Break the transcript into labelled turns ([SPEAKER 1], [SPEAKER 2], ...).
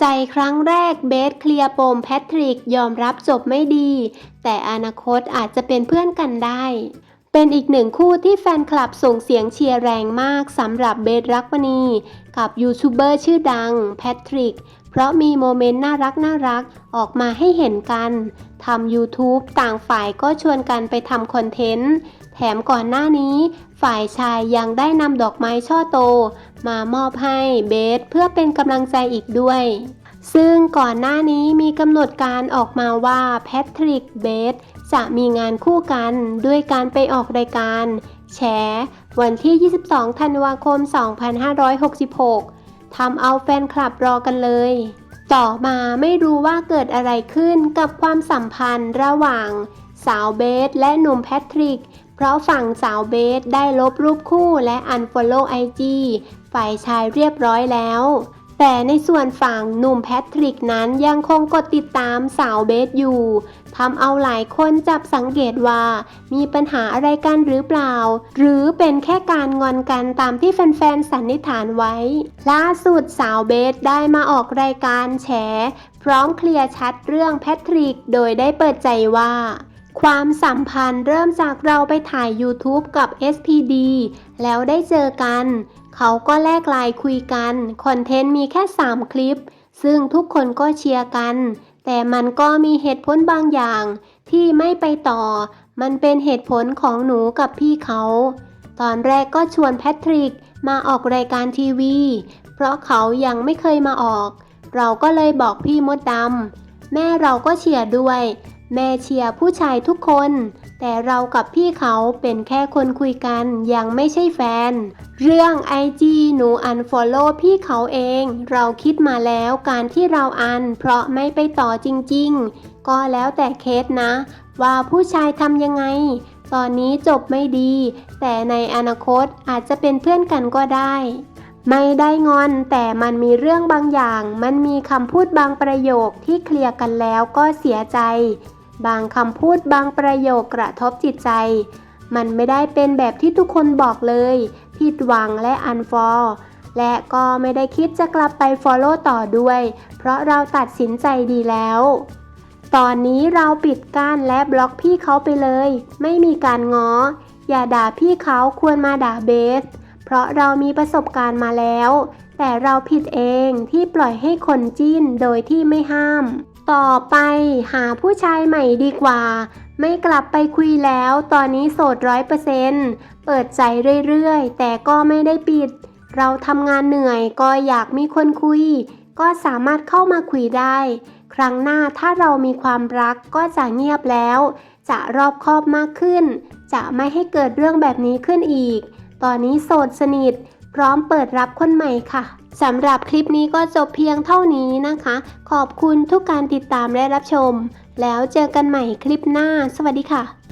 [SPEAKER 1] ใจครั้งแรกเบสเคลียร์ปมแพทริกยอมรับจบไม่ดี แต่อนาคตอาจจะเป็นเพื่อนกันได้ เป็นอีกหนึ่งคู่ที่แฟนคลับส่งเสียงเชียร์แรงมากสำหรับเบสรักมณี กับยูทูบเบอร์ชื่อดังแพทริก เพราะมีโมเมนต์น่ารักน่ารักออกมาให้เห็นกันทำ YouTube ต่างฝ่ายก็ชวนกันไปทำคอนเทนต์ แถมก่อนหน้านี้ ฝ่ายชายยังได้นำดอกไม้ช่อโต มามอบให้เบสเพื่อเป็นกำลังใจอีกด้วย ซึ่งก่อนหน้านี้มีกำหนดการออกมาว่าแพทริกเบสจะมีงานคู่กันด้วยการไปออกรายการ แฉวันที่ 22 ธันวาคม 2566 ทำเอาแฟนคลับรอกันเลย ต่อมาไม่รู้ว่าเกิดอะไรขึ้นกับความสัมพันธ์ระหว่าง สาวเบสและหนุ่มแพทริก เพราะฝั่งสาวเบสได้ลบรูปคู่และ Unfollow IG ฝ่ายชายเรียบร้อยแล้ว แต่ในส่วนฝั่งหนุ่มแพทริกนั้นยังคงกดติดตามสาวเบสอยู่ทำเอาหลายคนจับสังเกตว่า มีปัญหาอะไรกันหรือเปล่า หรือเป็นแค่การงอนกันตามที่แฟนๆ สันนิษฐานไว้ ล่าสุดสาวเบสได้มาออกรายการแฉ พร้อมเคลียร์ชัดเรื่องแพทริก โดยได้เปิดใจว่าความสัมพันธ์เริ่มจากเราไปถ่าย YouTube กับ SPD แล้วได้เจอกัน เขาก็แลกไลน์คุยกัน คอนเทนต์มีแค่ 3 คลิป ซึ่งทุกคนก็เชียร์กัน แต่มันก็มีเหตุผลบางอย่าง ที่ไม่ไปต่อ มันเป็นเหตุผลของหนูกับพี่เขา ตอนแรกก็ชวนแพทริกมาออกรายการทีวี เพราะเขายังไม่เคยมาออก เราก็เลยบอกพี่มดดำแม่เราก็เชียร์ด้วย แม่เชียร์ผู้ชายทุกคน แต่เรากับพี่เขาเป็นแค่คนคุยกันยังไม่ใช่แฟน เรื่อง IG หนู unfollow พี่เขาเอง เราคิดมาแล้วการที่เราอันเพราะไม่ไปต่อจริง ๆ ก็แล้วแต่เคสนะ ว่าผู้ชายทำยังไง ตอนนี้จบไม่ดี แต่ในอนาคตอาจจะเป็นเพื่อนกันก็ได้ไม่ได้งอนแต่มันมีเรื่องบางอย่าง มันมีคำพูดบางประโยคที่เคลียร์กันแล้วก็เสียใจ บางคำพูดบางประโยคกระทบจิตใจ มันไม่ได้เป็นแบบที่ทุกคนบอกเลย ผิดหวังและอันฟอลและก็ไม่ได้คิดจะกลับไป Follow ต่อด้วย เพราะเราตัดสินใจดีแล้ว ตอนนี้เราปิดกั้นและบล็อกพี่เขาไปเลย ไม่มีการง้อ อย่าด่าพี่เขาควรมาด่าเบส เพราะเรามีประสบการณ์มาแล้ว แต่เราผิดเองที่ปล่อยให้คนจิ้นโดยที่ไม่ห้าม ต่อไปหาผู้ชายใหม่ดีกว่า ไม่กลับไปคุยแล้ว ตอนนี้โสดร้อยเปอร์เซนต์เปิดใจเรื่อยๆ แต่ก็ไม่ได้ปิด เราทำงานเหนื่อยก็อยากมีคนคุย ก็สามารถเข้ามาคุยได้ ครั้งหน้าถ้าเรามีความรักก็จะเงียบแล้ว จะรอบคอบมากขึ้น จะไม่ให้เกิดเรื่องแบบนี้ขึ้นอีก ตอนนี้โสดสนิท พร้อมเปิดรับคนใหม่ค่ะ สำหรับคลิปนี้ก็จบเพียงเท่านี้นะคะ ขอบคุณทุกการติดตามและรับชม แล้วเจอกันใหม่คลิปหน้า สวัสดีค่ะ